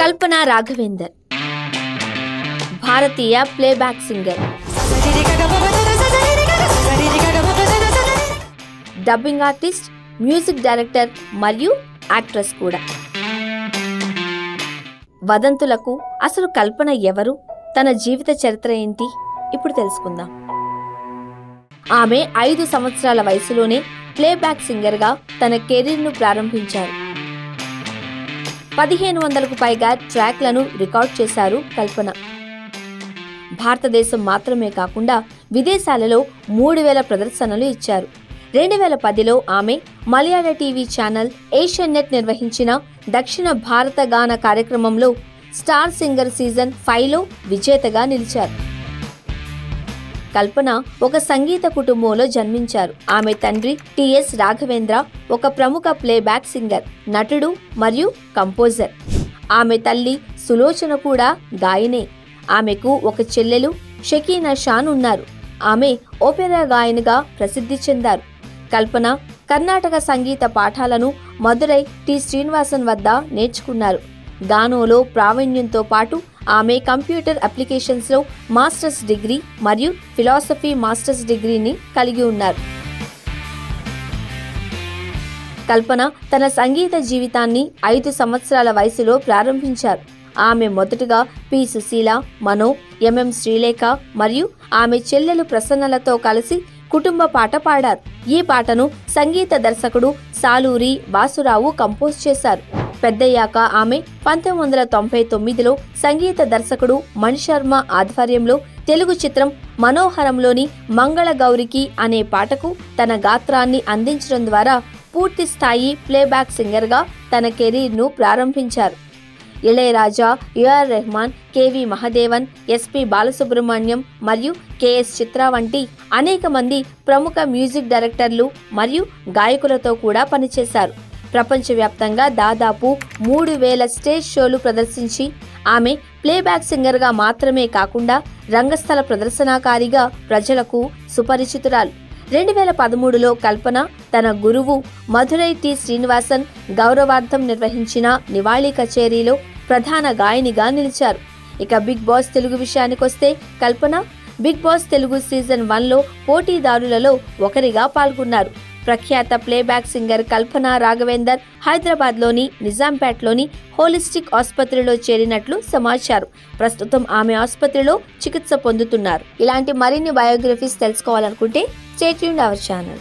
కల్పన రాఘవేందర్ భారతీయ playback singer. Dubbing artist music director మరియు actress కూడా. వదంతులకు అసలు కల్పన ఎవరు? తన జీవిత చరిత్ర ఏంటి? ఇప్పుడు తెలుసుకుందాం. ఆమె ఐదు సంవత్సరాల వయసులోనే ప్లేబ్యాక్ సింగర్గా తన కెరీర్ను ప్రారంభించారు. పదిహేను వందలకు పైగా ట్రాక్లను రికార్డ్ చేశారు కల్పన. భారతదేశం మాత్రమే కాకుండా విదేశాలలో మూడు వేల ప్రదర్శనలు ఇచ్చారు. రెండు వేల పదిలో ఆమె మలయాళ టీవీ ఛానల్ ఏషియన్ నెట్ నిర్వహించిన దక్షిణ భారత గాన కార్యక్రమంలో స్టార్ సింగర్ సీజన్ ఫైవ్లో విజేతగా నిలిచారు. కల్పన ఒక సంగీత కుటుంబంలో జన్మించారు. ఆమె తండ్రి టిఎస్ రాఘవేంద్ర ఒక ప్రముఖ ప్లేబ్యాక్ సింగర్ నటుడు మరియు కంపోజర్. ఆమె తల్లి సులోచన కూడా గాయనే. ఆమెకు ఒక చెల్లెలు షకీనా షాన్ ఉన్నారు. ఆమె ఓపెరా గాయనిగా ప్రసిద్ధి చెందారు. కల్పన కర్ణాటక సంగీత పాఠాలను మదురై టి. శ్రీనివాసన్ వద్ద నేర్చుకున్నారు. గానోలో ప్రావీణ్యంతో పాటు ఆమె కంప్యూటర్ అప్లికేషన్స్లో మాస్టర్స్ డిగ్రీ మరియు ఫిలాసఫీ మాస్టర్స్ డిగ్రీని కలిగి ఉన్నారు. కల్పన తన సంగీత జీవితాన్ని ఐదు సంవత్సరాల వయసులో ప్రారంభించారు. ఆమె మొదటగా పి. సుశీల మనో ఎంఎం శ్రీలేఖ మరియు ఆమె చెల్లెలు ప్రసన్నలతో కలిసి కుటుంబ పాట పాడారు. ఈ పాటను సంగీత దర్శకుడు సాలూరి వాసురావు కంపోజ్ చేశారు. పెద్దయ్యాక ఆమె పంతొమ్మిది వందల తొంభై తొమ్మిదిలో సంగీత దర్శకుడు మణిశర్మ ఆధ్వర్యంలో తెలుగు చిత్రం మనోహరంలోని మంగళగౌరికి అనే పాటకు తన గాత్రాన్ని అందించడం ద్వారా పూర్తి స్థాయి ప్లేబ్యాక్ సింగర్గా తన కెరీర్ను ప్రారంభించారు. Ilaiyaraaja U R Rahman K V Mahadevan S P Balasubrahmanyam మరియు కెఎస్ చిత్ర వంటి అనేక మంది ప్రముఖ మ్యూజిక్ డైరెక్టర్లు మరియు గాయకులతో కూడా పనిచేశారు. ప్రపంచవ్యాప్తంగా దాదాపు మూడు వేల స్టేజ్ షోలు ప్రదర్శించి ఆమె ప్లేబ్యాక్ సింగర్గా మాత్రమే కాకుండా రంగస్థల ప్రదర్శనాకారిగా ప్రజలకు సుపరిచితురాలు. రెండు వేల పదమూడులో కల్పన తన గురువు మధురై టి. శ్రీనివాసన్ గౌరవార్థం నిర్వహించిన నివాళి కచేరీలో ప్రధాన గాయనిగా నిలిచారు. ఇక బిగ్ బాస్ తెలుగు విషయానికొస్తే Kalpana Big Boss Telugu season వన్లో పోటీదారులలో ఒకరిగా పాల్గొన్నారు. ప్రఖ్యాత ప్లేబ్యాక్ సింగర్ కల్పన రాఘవేందర్ హైదరాబాద్లోని నిజాంపేట్లోని హోలిస్టిక్ ఆసుపత్రిలో చేరినట్లు సమాచారం. ప్రస్తుతం ఆమె ఆసుపత్రిలో చికిత్స పొందుతున్నారు. ఇలాంటి మరిన్ని బయోగ్రఫీస్ తెలుసుకోవాలనుకుంటే స్టేట్ అవర్ ఛానల్